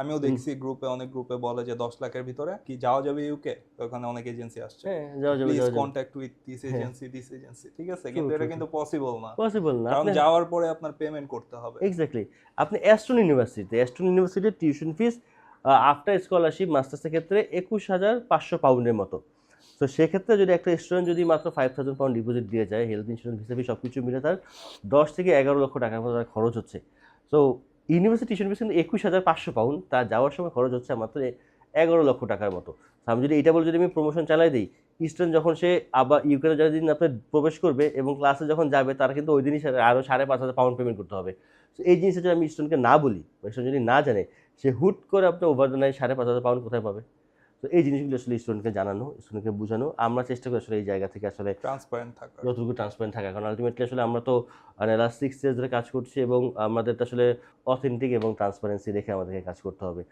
আমিও দেখছি গ্রুপে অনেক গ্রুপে বলে যে দশ লাখের ভিতরে কি যাওয়া যাবে ইউকে ওখানে অনেক এজেন্সি আসছে। হ্যাঁ যাওয়া যাবে please contact with this. Agency this agency ঠিক আছে? কিন্তু এটা কিন্তু পসিবল না। পসিবল না। কারণ যাওয়ার পরে আপনার পেমেন্ট করতে হবে। এক্স্যাক্টলি আপনি অ্যাস্টন ইউনিভার্সিটিতে অ্যাস্টন ইউনিভার্সিটির টিউশন ফিস আফটার স্কলারশিপ মাস্টার্সের ক্ষেত্রে একুশ হাজার পাঁচশো পাউন্ডের মতো। তো সেক্ষেত্রে যদি একটা স্টুডেন্ট যদি মাত্র ফাইভ থাউজেন্ড পাউন্ড ডিপোজিট দিয়ে যায় হেলথ ইন্স্যুরেন্স হিসেবে সব কিছু মিলে তার দশ থেকে এগারো লক্ষ টাকার মতো খরচ হচ্ছে। সো ইউনিভার্সিটি টিউশন ফিস কিন্তু একুশ হাজার পাঁচশো পাউন্ড তা যাওয়ার সময় খরচ হচ্ছে মাত্র এগারো লক্ষ টাকার মতো। আমি যদি এটা বলে যদি আমি প্রমোশন চালাই দিই ইস্টার্ন যখন সে আবার ইউক্রেনে যেদিন আপনার প্রবেশ করবে এবং ক্লাসে যখন যাবে, তারা কিন্তু ওই দিনই আরও সাড়ে পাঁচ হাজার পাউন্ড পেমেন্ট করতে হবে। তো এই জিনিসটা যদি আমি ইস্টার্নকে না বলি, বা স্টুডেন্ট যদি না জানে, সে হুট করে আপনার ওভার সাড়ে পাঁচ হাজার পাউন্ড কোথায় পাবে? তো এই জিনিসগুলো আসলে স্টুডেন্টকে জানানো স্টুডেন্টকে বোঝানো। আমরা চেষ্টা করি আসলে এই জায়গা থেকে আসলে ট্রান্সপারেন্ট থাকা। যতটুকু ট্রান্সপারেন্ট থাকা। কারণ আলটিমেটলি আসলে আমরা তো লাস্ট সিক্স ইয়ার্স ধরে কাজ করছি এবং আমাদের তো আসলে অথেন্টিক এবং ট্রান্সপারেন্সি রেখে আমাদেরকে কাজ করতে হবে।